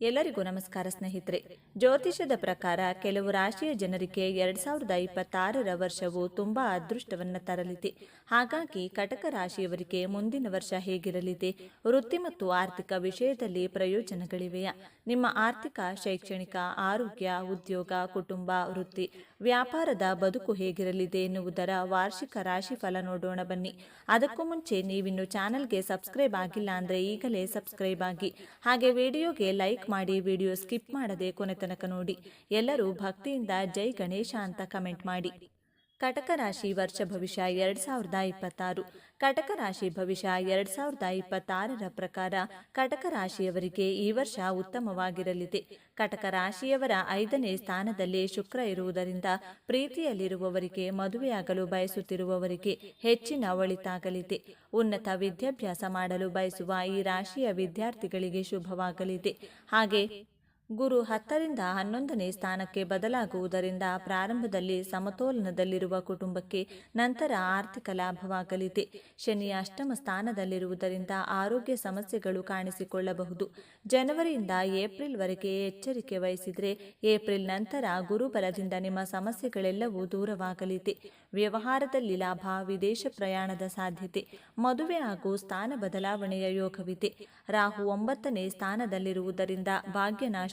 ಎಲ್ಲರಿಗೂ ನಮಸ್ಕಾರ ಸ್ನೇಹಿತರೆ. ಜ್ಯೋತಿಷ್ಯದ ಪ್ರಕಾರ ಕೆಲವು ರಾಶಿಯ ಜನರಿಗೆ ಎರಡ್ ಸಾವಿರದ ಇಪ್ಪತ್ತಾರರ ವರ್ಷವು ತುಂಬಾ ಅದೃಷ್ಟವನ್ನ ತರಲಿದೆ. ಹಾಗಾಗಿ ಕಟಕ ರಾಶಿಯವರಿಗೆ ಮುಂದಿನ ವರ್ಷ ಹೇಗಿರಲಿದೆ? ವೃತ್ತಿ ಮತ್ತು ಆರ್ಥಿಕ ವಿಷಯದಲ್ಲಿ ಪ್ರಯೋಜನಗಳಿವೆಯಾ? ನಿಮ್ಮ ಆರ್ಥಿಕ, ಶೈಕ್ಷಣಿಕ, ಆರೋಗ್ಯ, ಉದ್ಯೋಗ, ಕುಟುಂಬ, ವೃತ್ತಿ, ವ್ಯಾಪಾರದ ಬದುಕು ಹೇಗಿರಲಿದೆ ಎನ್ನುವುದರ ವಾರ್ಷಿಕ ರಾಶಿ ಫಲ ನೋಡೋಣ ಬನ್ನಿ. ಅದಕ್ಕೂ ಮುಂಚೆ ನೀವಿನ್ನು ಚಾನಲ್ಗೆ ಸಬ್ಸ್ಕ್ರೈಬ್ ಆಗಿಲ್ಲ ಅಂದರೆ ಈಗಲೇ ಸಬ್ಸ್ಕ್ರೈಬ್ ಆಗಿ. ಹಾಗೆ ವಿಡಿಯೋಗೆ ಲೈಕ್ ಮಾಡಿ ವಿಡಿಯೋ ಸ್ಕಿಪ್ ಮಾಡದೆ ಕೊನೆ ತನಕ ನೋಡಿ. ಎಲ್ಲರೂ ಭಕ್ತಿಯಿಂದ ಜೈ ಗಣೇಶ ಅಂತ ಕಮೆಂಟ್ ಮಾಡಿ. ಕಟಕ ರಾಶಿ ವರ್ಷ ಭವಿಷ್ಯ ಎರಡ್ ಸಾವಿರದ ಇಪ್ಪತ್ತಾರು. ಕಟಕ ರಾಶಿ ಭವಿಷ್ಯ ಎರಡು ಸಾವಿರದ ಇಪ್ಪತ್ತಾರರ ಪ್ರಕಾರ ಕಟಕ ರಾಶಿಯವರಿಗೆ ಈ ವರ್ಷ ಉತ್ತಮವಾಗಿರಲಿದೆ. ಕಟಕ ರಾಶಿಯವರ ಐದನೇ ಸ್ಥಾನದಲ್ಲಿ ಶುಕ್ರ ಇರುವುದರಿಂದ ಪ್ರೀತಿಯಲ್ಲಿರುವವರಿಗೆ, ಮದುವೆಯಾಗಲು ಬಯಸುತ್ತಿರುವವರಿಗೆ ಹೆಚ್ಚಿನ ಒಳಿತಾಗಲಿದೆ. ಉನ್ನತ ವಿದ್ಯಾಭ್ಯಾಸ ಮಾಡಲು ಬಯಸುವ ಈ ರಾಶಿಯ ವಿದ್ಯಾರ್ಥಿಗಳಿಗೆ ಶುಭವಾಗಲಿದೆ. ಹಾಗೆ ಗುರು ಹತ್ತರಿಂದ ಹನ್ನೊಂದನೇ ಸ್ಥಾನಕ್ಕೆ ಬದಲಾಗುವುದರಿಂದ ಪ್ರಾರಂಭದಲ್ಲಿ ಸಮತೋಲನದಲ್ಲಿರುವ ಕುಟುಂಬಕ್ಕೆ ನಂತರ ಆರ್ಥಿಕ ಲಾಭವಾಗಲಿದೆ. ಶನಿ ಅಷ್ಟಮ ಸ್ಥಾನದಲ್ಲಿರುವುದರಿಂದ ಆರೋಗ್ಯ ಸಮಸ್ಯೆಗಳು ಕಾಣಿಸಿಕೊಳ್ಳಬಹುದು. ಜನವರಿಯಿಂದ ಏಪ್ರಿಲ್ವರೆಗೆ ಎಚ್ಚರಿಕೆ ವಹಿಸಿದರೆ ಏಪ್ರಿಲ್ ನಂತರ ಗುರುಬಲದಿಂದ ನಿಮ್ಮ ಸಮಸ್ಯೆಗಳೆಲ್ಲವೂ ದೂರವಾಗಲಿದೆ. ವ್ಯವಹಾರದಲ್ಲಿ ಲಾಭ, ವಿದೇಶ ಪ್ರಯಾಣದ ಸಾಧ್ಯತೆ, ಮದುವೆ ಹಾಗೂ ಸ್ಥಾನ ಬದಲಾವಣೆಯ ಯೋಗವಿದೆ. ರಾಹು ಒಂಬತ್ತನೇ ಸ್ಥಾನದಲ್ಲಿರುವುದರಿಂದ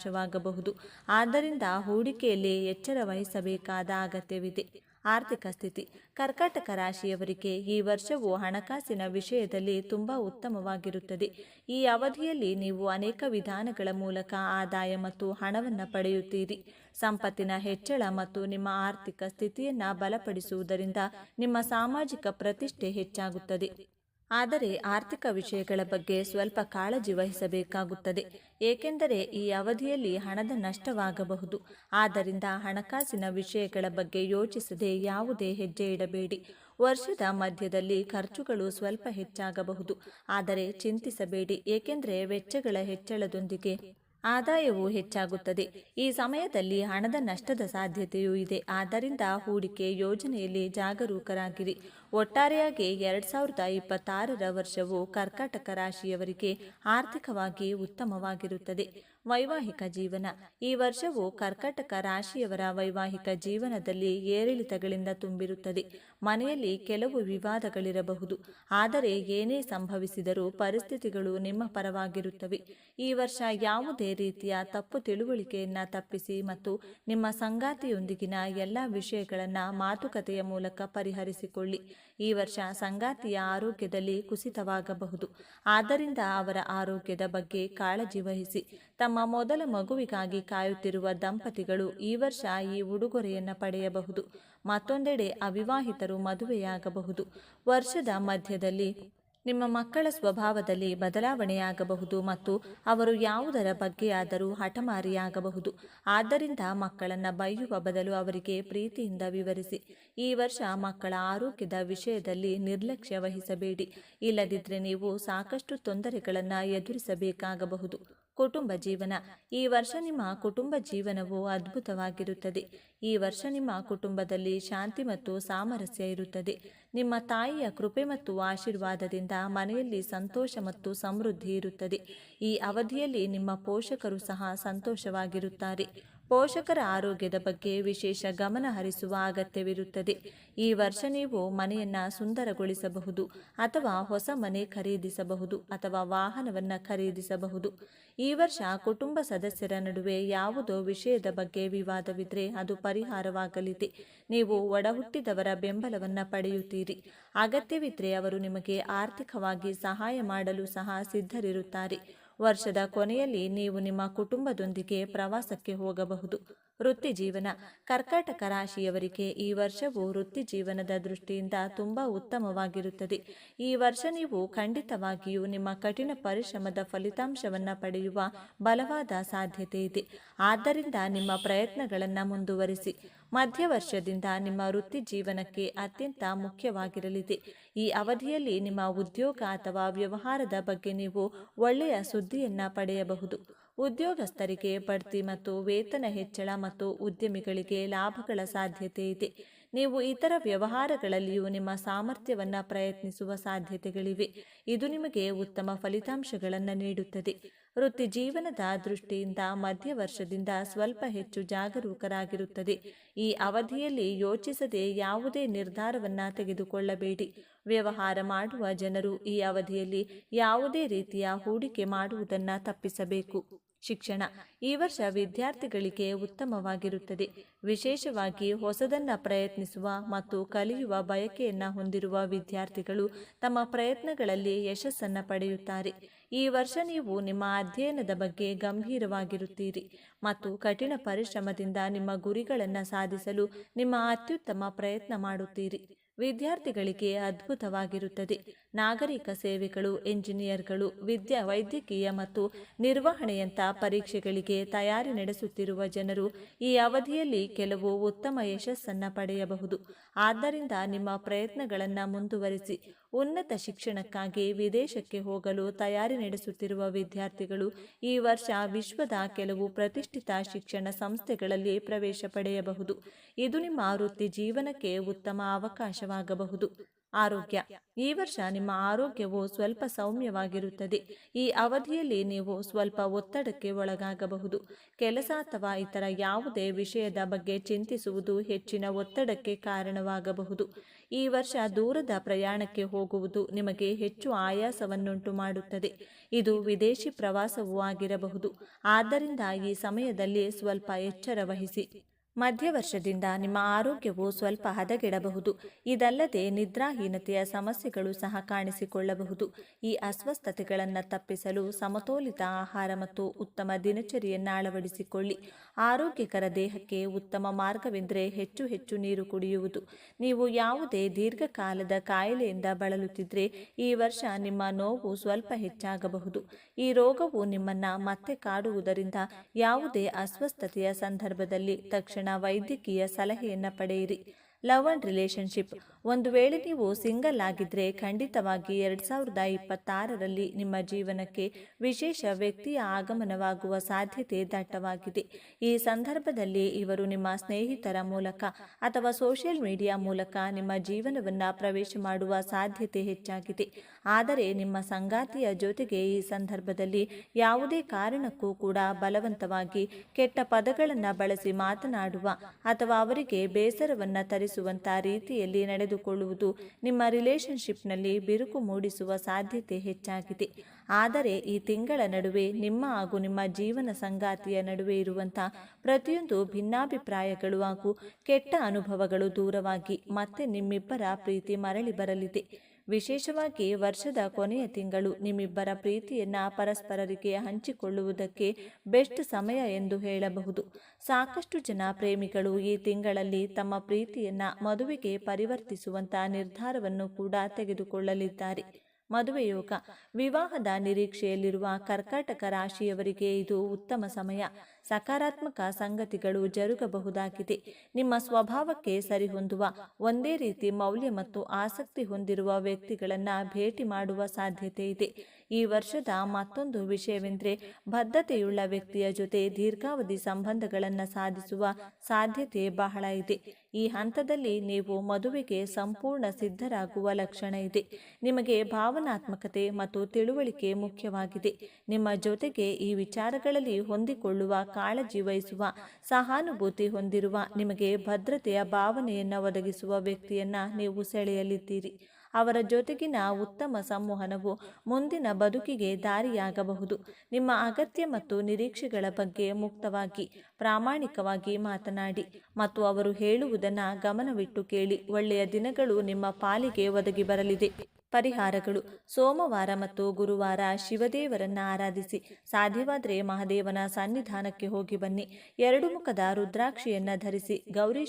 ಭಾಗ್ಯನಾಶವಾಗಬಹುದು ಆದ್ದರಿಂದ ಹೂಡಿಕೆಯಲ್ಲಿ ಎಚ್ಚರ ವಹಿಸಬೇಕಾದ ಅಗತ್ಯವಿದೆ. ಆರ್ಥಿಕ ಸ್ಥಿತಿ. ಕರ್ಕಾಟಕ ರಾಶಿಯವರಿಗೆ ಈ ವರ್ಷವು ಹಣಕಾಸಿನ ವಿಷಯದಲ್ಲಿ ತುಂಬ ಉತ್ತಮವಾಗಿರುತ್ತದೆ. ಈ ಅವಧಿಯಲ್ಲಿ ನೀವು ಅನೇಕ ವಿಧಾನಗಳ ಮೂಲಕ ಆದಾಯ ಮತ್ತು ಹಣವನ್ನು ಪಡೆಯುತ್ತೀರಿ. ಸಂಪತ್ತಿನ ಹೆಚ್ಚಳ ಮತ್ತು ನಿಮ್ಮ ಆರ್ಥಿಕ ಸ್ಥಿತಿಯನ್ನು ಬಲಪಡಿಸುವುದರಿಂದ ನಿಮ್ಮ ಸಾಮಾಜಿಕ ಪ್ರತಿಷ್ಠೆ ಹೆಚ್ಚಾಗುತ್ತದೆ. ಆದರೆ ಆರ್ಥಿಕ ವಿಷಯಗಳ ಬಗ್ಗೆ ಸ್ವಲ್ಪ ಕಾಳಜಿ ವಹಿಸಬೇಕಾಗುತ್ತದೆ, ಏಕೆಂದರೆ ಈ ಅವಧಿಯಲ್ಲಿ ಹಣದ ನಷ್ಟವಾಗಬಹುದು. ಆದ್ದರಿಂದ ಹಣಕಾಸಿನ ವಿಷಯಗಳ ಬಗ್ಗೆ ಯೋಚಿಸದೆ ಯಾವುದೇ ಹೆಜ್ಜೆ ಇಡಬೇಡಿ. ವರ್ಷದ ಮಧ್ಯದಲ್ಲಿ ಖರ್ಚುಗಳು ಸ್ವಲ್ಪ ಹೆಚ್ಚಾಗಬಹುದು, ಆದರೆ ಚಿಂತಿಸಬೇಡಿ, ಏಕೆಂದರೆ ವೆಚ್ಚಗಳ ಹೆಚ್ಚಳದೊಂದಿಗೆ ಆದಾಯವು ಹೆಚ್ಚಾಗುತ್ತದೆ. ಈ ಸಮಯದಲ್ಲಿ ಹಣದ ನಷ್ಟದ ಸಾಧ್ಯತೆಯೂ ಇದೆ, ಆದ್ದರಿಂದ ಹೂಡಿಕೆ ಯೋಜನೆಯಲ್ಲಿ ಜಾಗರೂಕರಾಗಿರಿ. ಒಟ್ಟಾರೆಯಾಗಿ ಎರಡ್ ಸಾವಿರದ ಇಪ್ಪತ್ತಾರರ ವರ್ಷವು ಕರ್ಕಾಟಕ ರಾಶಿಯವರಿಗೆ ಆರ್ಥಿಕವಾಗಿ ಉತ್ತಮವಾಗಿರುತ್ತದೆ. ವೈವಾಹಿಕ ಜೀವನ. ಈ ವರ್ಷವು ಕರ್ಕಟಕ ರಾಶಿಯವರ ವೈವಾಹಿಕ ಜೀವನದಲ್ಲಿ ಏರಿಳಿತಗಳಿಂದ ತುಂಬಿರುತ್ತದೆ. ಮನೆಯಲ್ಲಿ ಕೆಲವು ವಿವಾದಗಳಿರಬಹುದು. ಆದರೆ ಏನೇ ಸಂಭವಿಸಿದರೂ ಪರಿಸ್ಥಿತಿಗಳು ನಿಮ್ಮ ಪರವಾಗಿರುತ್ತವೆ. ಈ ವರ್ಷ ಯಾವುದೇ ರೀತಿಯ ತಪ್ಪು ತಿಳುವಳಿಕೆಯನ್ನ ತಪ್ಪಿಸಿ ಮತ್ತು ನಿಮ್ಮ ಸಂಗಾತಿಯೊಂದಿಗಿನ ಎಲ್ಲ ವಿಷಯಗಳನ್ನು ಮಾತುಕತೆಯ ಮೂಲಕ ಪರಿಹರಿಸಿಕೊಳ್ಳಿ. ಈ ವರ್ಷ ಸಂಗಾತಿಯ ಆರೋಗ್ಯದಲ್ಲಿ ಕುಸಿತವಾಗಬಹುದು. ಆದ್ದರಿಂದ ಅವರ ಆರೋಗ್ಯದ ಬಗ್ಗೆ ಕಾಳಜಿ ವಹಿಸಿ. ತಮ್ಮ ಮೊದಲ ಮಗುವಿಗಾಗಿ ಕಾಯುತ್ತಿರುವ ದಂಪತಿಗಳು ಈ ವರ್ಷ ಈ ಉಡುಗೊರೆಯನ್ನು ಪಡೆಯಬಹುದು. ಮತ್ತೊಂದೆಡೆ ಅವಿವಾಹಿತರು ಮದುವೆಯಾಗಬಹುದು. ವರ್ಷದ ಮಧ್ಯದಲ್ಲಿ ನಿಮ್ಮ ಮಕ್ಕಳ ಸ್ವಭಾವದಲ್ಲಿ ಬದಲಾವಣೆಯಾಗಬಹುದು ಮತ್ತು ಅವರು ಯಾವುದರ ಬಗ್ಗೆಯಾದರೂ ಹಠಮಾರಿಯಾಗಬಹುದು. ಆದ್ದರಿಂದ ಮಕ್ಕಳನ್ನು ಬೈಯುವ ಬದಲು ಅವರಿಗೆ ಪ್ರೀತಿಯಿಂದ ವಿವರಿಸಿ. ಈ ವರ್ಷ ಮಕ್ಕಳ ಆರೋಗ್ಯದ ವಿಷಯದಲ್ಲಿ ನಿರ್ಲಕ್ಷ್ಯ ವಹಿಸಬೇಡಿ. ಇಲ್ಲದಿದ್ದರೆ ನೀವು ಸಾಕಷ್ಟು ತೊಂದರೆಗಳನ್ನು ಎದುರಿಸಬೇಕಾಗಬಹುದು. ಕುಟುಂಬ ಜೀವನ. ಈ ವರ್ಷ ನಿಮ್ಮ ಕುಟುಂಬ ಜೀವನವು ಅದ್ಭುತವಾಗಿರುತ್ತದೆ. ಈ ವರ್ಷ ನಿಮ್ಮ ಕುಟುಂಬದಲ್ಲಿ ಶಾಂತಿ ಮತ್ತು ಸಾಮರಸ್ಯ ಇರುತ್ತದೆ. ನಿಮ್ಮ ತಾಯಿಯ ಕೃಪೆ ಮತ್ತು ಆಶೀರ್ವಾದದಿಂದ ಮನೆಯಲ್ಲಿ ಸಂತೋಷ ಮತ್ತು ಸಮೃದ್ಧಿ ಇರುತ್ತದೆ. ಈ ಅವಧಿಯಲ್ಲಿ ನಿಮ್ಮ ಪೋಷಕರು ಸಹ ಸಂತೋಷವಾಗಿರುತ್ತಾರೆ. ಪೋಷಕರ ಆರೋಗ್ಯದ ಬಗ್ಗೆ ವಿಶೇಷ ಗಮನ ಹರಿಸುವ ಅಗತ್ಯವಿರುತ್ತದೆ. ಈ ವರ್ಷ ನೀವು ಮನೆಯನ್ನ ಸುಂದರಗೊಳಿಸಬಹುದು ಅಥವಾ ಹೊಸ ಮನೆ ಖರೀದಿಸಬಹುದು ಅಥವಾ ವಾಹನವನ್ನು ಖರೀದಿಸಬಹುದು. ಈ ವರ್ಷ ಕುಟುಂಬ ಸದಸ್ಯರ ನಡುವೆ ಯಾವುದೋ ವಿಷಯದ ಬಗ್ಗೆ ವಿವಾದವಿದ್ರೆ ಅದು ಪರಿಹಾರವಾಗಲಿದೆ. ನೀವು ಒಡಹುಟ್ಟಿದವರ ಬೆಂಬಲವನ್ನು ಪಡೆಯುತ್ತೀರಿ. ಅಗತ್ಯವಿದ್ರೆ ಅವರು ನಿಮಗೆ ಆರ್ಥಿಕವಾಗಿ ಸಹಾಯ ಮಾಡಲು ಸಹ ಸಿದ್ಧರಿರುತ್ತಾರೆ. ವರ್ಷದ ಕೊನೆಯಲ್ಲಿ ನೀವು ನಿಮ್ಮ ಕುಟುಂಬದೊಂದಿಗೆ ಪ್ರವಾಸಕ್ಕೆ ಹೋಗಬಹುದು. ವೃತ್ತಿ ಜೀವನ ಕರ್ಕಾಟಕ ರಾಶಿಯವರಿಗೆ ಈ ವರ್ಷವು ವೃತ್ತಿ ಜೀವನದ ದೃಷ್ಟಿಯಿಂದ ತುಂಬ ಉತ್ತಮವಾಗಿರುತ್ತದೆ. ಈ ವರ್ಷ ನೀವು ಖಂಡಿತವಾಗಿಯೂ ನಿಮ್ಮ ಕಠಿಣ ಪರಿಶ್ರಮದ ಫಲಿತಾಂಶವನ್ನು ಪಡೆಯುವ ಬಲವಾದ ಸಾಧ್ಯತೆ ಇದೆ. ಆದ್ದರಿಂದ ನಿಮ್ಮ ಪ್ರಯತ್ನಗಳನ್ನು ಮುಂದುವರಿಸಿ. ಮಧ್ಯ ವರ್ಷದಿಂದ ನಿಮ್ಮ ವೃತ್ತಿ ಜೀವನಕ್ಕೆ ಅತ್ಯಂತ ಮುಖ್ಯವಾಗಿರಲಿದೆ. ಈ ಅವಧಿಯಲ್ಲಿ ನಿಮ್ಮ ಉದ್ಯೋಗ ಅಥವಾ ವ್ಯವಹಾರದ ಬಗ್ಗೆ ನೀವು ಒಳ್ಳೆಯ ಸುದ್ದಿಯನ್ನು ಪಡೆಯಬಹುದು. ಉದ್ಯೋಗಸ್ಥರಿಗೆ ಬಡ್ತಿ ಮತ್ತು ವೇತನ ಹೆಚ್ಚಳ ಮತ್ತು ಉದ್ಯಮಿಗಳಿಗೆ ಲಾಭಗಳ ಸಾಧ್ಯತೆ ಇದೆ. ನೀವು ಇತರ ವ್ಯವಹಾರಗಳಲ್ಲಿಯೂ ನಿಮ್ಮ ಸಾಮರ್ಥ್ಯವನ್ನು ಪ್ರಯತ್ನಿಸುವ ಸಾಧ್ಯತೆಗಳಿವೆ. ಇದು ನಿಮಗೆ ಉತ್ತಮ ಫಲಿತಾಂಶಗಳನ್ನು ನೀಡುತ್ತದೆ. ವೃತ್ತಿ ಜೀವನದ ದೃಷ್ಟಿಯಿಂದ ಮಧ್ಯ ವರ್ಷದಿಂದ ಸ್ವಲ್ಪ ಹೆಚ್ಚು ಜಾಗರೂಕರಾಗಿರುತ್ತದೆ. ಈ ಅವಧಿಯಲ್ಲಿ ಯೋಚಿಸದೆ ಯಾವುದೇ ನಿರ್ಧಾರವನ್ನು ತೆಗೆದುಕೊಳ್ಳಬೇಡಿ. ವ್ಯವಹಾರ ಮಾಡುವ ಜನರು ಈ ಅವಧಿಯಲ್ಲಿ ಯಾವುದೇ ರೀತಿಯ ಹೂಡಿಕೆ ಮಾಡುವುದನ್ನು ತಪ್ಪಿಸಬೇಕು. ಶಿಕ್ಷಣ ಈ ವರ್ಷ ವಿದ್ಯಾರ್ಥಿಗಳಿಗೆ ಉತ್ತಮವಾಗಿರುತ್ತದೆ. ವಿಶೇಷವಾಗಿ ಹೊಸದನ್ನ ಪ್ರಯತ್ನಿಸುವ ಮತ್ತು ಕಲಿಯುವ ಬಯಕೆಯನ್ನ ಹೊಂದಿರುವ ವಿದ್ಯಾರ್ಥಿಗಳು ತಮ್ಮ ಪ್ರಯತ್ನಗಳಲ್ಲಿ ಯಶಸ್ಸನ್ನ ಪಡೆಯುತ್ತಾರೆ. ಈ ವರ್ಷ ನೀವು ನಿಮ್ಮ ಅಧ್ಯಯನದ ಬಗ್ಗೆ ಗಂಭೀರವಾಗಿರುತ್ತೀರಿ ಮತ್ತು ಕಠಿಣ ಪರಿಶ್ರಮದಿಂದ ನಿಮ್ಮ ಗುರಿಗಳನ್ನು ಸಾಧಿಸಲು ನಿಮ್ಮ ಅತ್ಯುತ್ತಮ ಪ್ರಯತ್ನ ಮಾಡುತ್ತೀರಿ. ವಿದ್ಯಾರ್ಥಿಗಳಿಗೆ ಅದ್ಭುತವಾಗಿರುತ್ತದೆ. ನಾಗರಿಕ ಸೇವೆಗಳು, ಎಂಜಿನಿಯರ್ಗಳು, ವಿದ್ಯಾ ವೈದ್ಯಕೀಯ ಮತ್ತು ನಿರ್ವಹಣೆಯಂಥ ಪರೀಕ್ಷೆಗಳಿಗೆ ತಯಾರಿ ನಡೆಸುತ್ತಿರುವ ಜನರು ಈ ಅವಧಿಯಲ್ಲಿ ಕೆಲವು ಉತ್ತಮ ಯಶಸ್ಸನ್ನು ಪಡೆಯಬಹುದು. ಆದ್ದರಿಂದ ನಿಮ್ಮ ಪ್ರಯತ್ನಗಳನ್ನು ಮುಂದುವರಿಸಿ. ಉನ್ನತ ಶಿಕ್ಷಣಕ್ಕಾಗಿ ವಿದೇಶಕ್ಕೆ ಹೋಗಲು ತಯಾರಿ ನಡೆಸುತ್ತಿರುವ ವಿದ್ಯಾರ್ಥಿಗಳು ಈ ವರ್ಷ ವಿಶ್ವದ ಕೆಲವು ಪ್ರತಿಷ್ಠಿತ ಶಿಕ್ಷಣ ಸಂಸ್ಥೆಗಳಲ್ಲಿ ಪ್ರವೇಶ ಪಡೆಯಬಹುದು. ಇದು ನಿಮ್ಮ ವೃತ್ತಿ ಜೀವನಕ್ಕೆ ಉತ್ತಮ ಅವಕಾಶವಾಗಬಹುದು. ಆರೋಗ್ಯ. ಈ ವರ್ಷ ನಿಮ್ಮ ಆರೋಗ್ಯವು ಸ್ವಲ್ಪ ಸೌಮ್ಯವಾಗಿರುತ್ತದೆ. ಈ ಅವಧಿಯಲ್ಲಿ ನೀವು ಸ್ವಲ್ಪ ಒತ್ತಡಕ್ಕೆ ಒಳಗಾಗಬಹುದು. ಕೆಲಸ ಅಥವಾ ಇತರ ಯಾವುದೇ ವಿಷಯದ ಬಗ್ಗೆ ಚಿಂತಿಸುವುದು ಹೆಚ್ಚಿನ ಒತ್ತಡಕ್ಕೆ ಕಾರಣವಾಗಬಹುದು. ಈ ವರ್ಷ ದೂರದ ಪ್ರಯಾಣಕ್ಕೆ ಹೋಗುವುದು ನಿಮಗೆ ಹೆಚ್ಚು ಆಯಾಸವನ್ನುಂಟು ಮಾಡುತ್ತದೆ. ಇದು ವಿದೇಶಿ ಪ್ರವಾಸವೂ ಆಗಿರಬಹುದು. ಆದ್ದರಿಂದ ಈ ಸಮಯದಲ್ಲಿ ಸ್ವಲ್ಪ ಎಚ್ಚರ ವಹಿಸಿ. ಮಧ್ಯವರ್ಷದಿಂದ ನಿಮ್ಮ ಆರೋಗ್ಯವು ಸ್ವಲ್ಪ ಹದಗೆಡಬಹುದು. ಇದಲ್ಲದೆ ನಿದ್ರಾಹೀನತೆಯ ಸಮಸ್ಯೆಗಳು ಸಹ ಕಾಣಿಸಿಕೊಳ್ಳಬಹುದು. ಈ ಅಸ್ವಸ್ಥತೆಗಳನ್ನು ತಪ್ಪಿಸಲು ಸಮತೋಲಿತ ಆಹಾರ ಮತ್ತು ಉತ್ತಮ ದಿನಚರಿಯನ್ನು ಅಳವಡಿಸಿಕೊಳ್ಳಿ. ಆರೋಗ್ಯಕರ ದೇಹಕ್ಕೆ ಉತ್ತಮ ಮಾರ್ಗವೆಂದರೆ ಹೆಚ್ಚು ಹೆಚ್ಚು ನೀರು ಕುಡಿಯುವುದು. ನೀವು ಯಾವುದೇ ದೀರ್ಘಕಾಲದ ಕಾಯಿಲೆಯಿಂದ ಬಳಲುತ್ತಿದ್ದರೆ ಈ ವರ್ಷ ನಿಮ್ಮ ನೋವು ಸ್ವಲ್ಪ ಹೆಚ್ಚಾಗಬಹುದು. ಈ ರೋಗವು ನಿಮ್ಮನ್ನ ಮತ್ತೆ ಕಾಡುವುದರಿಂದ ಯಾವುದೇ ಅಸ್ವಸ್ಥತೆಯ ಸಂದರ್ಭದಲ್ಲಿ ತಕ್ಷಣ ವೈದ್ಯಕೀಯ ಸಲಹೆಯನ್ನು ಪಡೆಯಿರಿ ಲವ್ ಅಂಡ್ ರಿಲೇಶನ್ಶಿಪ್. ಒಂದು ವೇಳೆ ನೀವು ಸಿಂಗಲ್ ಆಗಿದ್ರೆ ಖಂಡಿತವಾಗಿ ಎರಡು ಸಾವಿರದ ಇಪ್ಪತ್ತಾರರಲ್ಲಿ ನಿಮ್ಮ ಜೀವನಕ್ಕೆ ವಿಶೇಷ ವ್ಯಕ್ತಿಯ ಆಗಮನವಾಗುವ ಸಾಧ್ಯತೆ ದಟ್ಟವಾಗಿದೆ. ಈ ಸಂದರ್ಭದಲ್ಲಿ ಇವರು ನಿಮ್ಮ ಸ್ನೇಹಿತರ ಮೂಲಕ ಅಥವಾ ಸೋಷಿಯಲ್ ಮೀಡಿಯಾ ಮೂಲಕ ನಿಮ್ಮ ಜೀವನವನ್ನು ಪ್ರವೇಶ ಮಾಡುವ ಸಾಧ್ಯತೆ ಹೆಚ್ಚಾಗಿದೆ. ಆದರೆ ನಿಮ್ಮ ಸಂಗಾತಿಯ ಜೊತೆಗೆ ಈ ಸಂದರ್ಭದಲ್ಲಿ ಯಾವುದೇ ಕಾರಣಕ್ಕೂ ಕೂಡ ಬಲವಂತವಾಗಿ ಕೆಟ್ಟ ಪದಗಳನ್ನು ಬಳಸಿ ಮಾತನಾಡುವ ಅಥವಾ ಅವರಿಗೆ ಬೇಸರವನ್ನು ತರಿಸುವಂತ ರೀತಿಯಲ್ಲಿ ನಡೆದುಕೊಳ್ಳುವುದು ನಿಮ್ಮ ರಿಲೇಷನ್ಶಿಪ್ನಲ್ಲಿ ಬಿರುಕು ಮೂಡಿಸುವ ಸಾಧ್ಯತೆ ಹೆಚ್ಚಾಗಿದೆ. ಆದರೆ ಈ ತಿಂಗಳ ನಡುವೆ ನಿಮ್ಮ ಹಾಗೂ ನಿಮ್ಮ ಜೀವನ ಸಂಗಾತಿಯ ನಡುವೆ ಇರುವಂಥ ಪ್ರತಿಯೊಂದು ಭಿನ್ನಾಭಿಪ್ರಾಯಗಳು ಹಾಗೂ ಕೆಟ್ಟ ಅನುಭವಗಳು ದೂರವಾಗಿ ಮತ್ತೆ ನಿಮ್ಮಿಬ್ಬರ ಪ್ರೀತಿ ಮರಳಿ ಬರಲಿದೆ. ವಿಶೇಷವಾಗಿ ವರ್ಷದ ಕೊನೆಯ ತಿಂಗಳು ನಿಮ್ಮಿಬ್ಬರ ಪ್ರೀತಿಯನ್ನ ಪರಸ್ಪರರಿಗೆ ಹಂಚಿಕೊಳ್ಳುವುದಕ್ಕೆ ಬೆಸ್ಟ್ ಸಮಯ ಎಂದು ಹೇಳಬಹುದು. ಸಾಕಷ್ಟು ಜನ ಪ್ರೇಮಿಗಳು ಈ ತಿಂಗಳಲ್ಲಿ ತಮ್ಮ ಪ್ರೀತಿಯನ್ನ ಮದುವೆಗೆ ಪರಿವರ್ತಿಸುವಂತ ನಿರ್ಧಾರವನ್ನು ಕೂಡ ತೆಗೆದುಕೊಳ್ಳಲಿದ್ದಾರೆ. ಮದುವೆ ಯೋಗ. ವಿವಾಹದ ನಿರೀಕ್ಷೆಯಲ್ಲಿರುವ ಕರ್ಕಾಟಕ ರಾಶಿಯವರಿಗೆ ಇದು ಉತ್ತಮ ಸಮಯ. ಸಕಾರಾತ್ಮಕ ಸಂಗತಿಗಳು ಜರುಗಬಹುದಾಗಿದೆ. ನಿಮ್ಮ ಸ್ವಭಾವಕ್ಕೆ ಸರಿಹೊಂದುವ, ಒಂದೇ ರೀತಿ ಮೌಲ್ಯ ಮತ್ತು ಆಸಕ್ತಿ ಹೊಂದಿರುವ ವ್ಯಕ್ತಿಗಳನ್ನು ಭೇಟಿ ಮಾಡುವ ಸಾಧ್ಯತೆ ಇದೆ. ಈ ವರ್ಷದ ಮತ್ತೊಂದು ವಿಷಯವೆಂದರೆ ಬದ್ಧತೆಯುಳ್ಳ ವ್ಯಕ್ತಿಯ ಜೊತೆ ದೀರ್ಘಾವಧಿ ಸಂಬಂಧಗಳನ್ನು ಸಾಧಿಸುವ ಸಾಧ್ಯತೆ ಬಹಳ ಇದೆ. ಈ ಹಂತದಲ್ಲಿ ನೀವು ಮದುವೆಗೆ ಸಂಪೂರ್ಣ ಸಿದ್ಧರಾಗುವ ಲಕ್ಷಣ ಇದೆ. ನಿಮಗೆ ಭಾವನಾತ್ಮಕತೆ ಮತ್ತು ತಿಳುವಳಿಕೆ ಮುಖ್ಯವಾಗಿದೆ. ನಿಮ್ಮ ಜೊತೆಗೆ ಈ ವಿಚಾರಗಳಲ್ಲಿ ಹೊಂದಿಕೊಳ್ಳುವ ಕಾಳಜಿ ವಹಿಸುವ, ಸಹಾನುಭೂತಿ ಹೊಂದಿರುವ, ನಿಮಗೆ ಭದ್ರತೆಯ ಭಾವನೆಯನ್ನು ಒದಗಿಸುವ ವ್ಯಕ್ತಿಯನ್ನ ನೀವು ಸೆಳೆಯಲಿದ್ದೀರಿ. ಅವರ ಜೊತೆಗಿನ ಉತ್ತಮ ಸಂವಹನವು ಮುಂದಿನ ಬದುಕಿಗೆ ದಾರಿಯಾಗಬಹುದು. ನಿಮ್ಮ ಅಗತ್ಯ ಮತ್ತು ನಿರೀಕ್ಷೆಗಳ ಬಗ್ಗೆ ಮುಕ್ತವಾಗಿ, ಪ್ರಾಮಾಣಿಕವಾಗಿ ಮಾತನಾಡಿ ಮತ್ತು ಅವರು ಹೇಳುವುದನ್ನು ಗಮನವಿಟ್ಟು ಕೇಳಿ ಒಳ್ಳೆಯ ದಿನಗಳು ನಿಮ್ಮ ಪಾಲಿಗೆ ಒದಗಿ ಬರಲಿದೆ. ಪರಿಹಾರಗಳು. ಸೋಮವಾರ ಮತ್ತು ಗುರುವಾರ ಶಿವದೇವರನ್ನ ಆರಾಧಿಸಿ. ಸಾಧ್ಯವಾದರೆ ಮಹಾದೇವನ ಸನ್ನಿಧಾನಕ್ಕೆ ಹೋಗಿ ಬನ್ನಿ. ಎರಡು ಮುಖದ ರುದ್ರಾಕ್ಷಿಯನ್ನ ಧರಿಸಿ ಗೌರಿ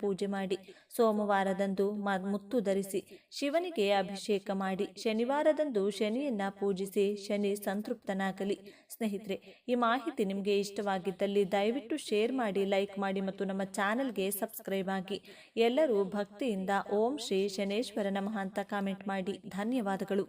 ಪೂಜೆ ಮಾಡಿ. ಸೋಮವಾರದಂದು ಮುತ್ತು ಧರಿಸಿ. ಶಿವನಿಗೆ ಅಭಿಷೇಕ ಮಾಡಿ. ಶನಿವಾರದಂದು ಶನಿಯನ್ನ ಪೂಜಿಸಿ ಶನಿ ಸಂತೃಪ್ತನಾಗಲಿ. ಸ್ನೇಹಿತರೆ, ಈ ಮಾಹಿತಿ ನಿಮಗೆ ಇಷ್ಟವಾಗಿದ್ದಲ್ಲಿ ದಯವಿಟ್ಟು ಶೇರ್ ಮಾಡಿ, ಲೈಕ್ ಮಾಡಿ ಮತ್ತು ನಮ್ಮ ಚಾನೆಲ್ಗೆ ಸಬ್ಸ್ಕ್ರೈಬ್ ಆಗಿ. ಎಲ್ಲರೂ ಭಕ್ತಿಯಿಂದ ಓಂ ಶ್ರೀ ಶನೇಶ್ವರ ನಮಃ ಅಂತ ಕಾಮೆಂಟ್ ಧನ್ಯವಾದಗಳು.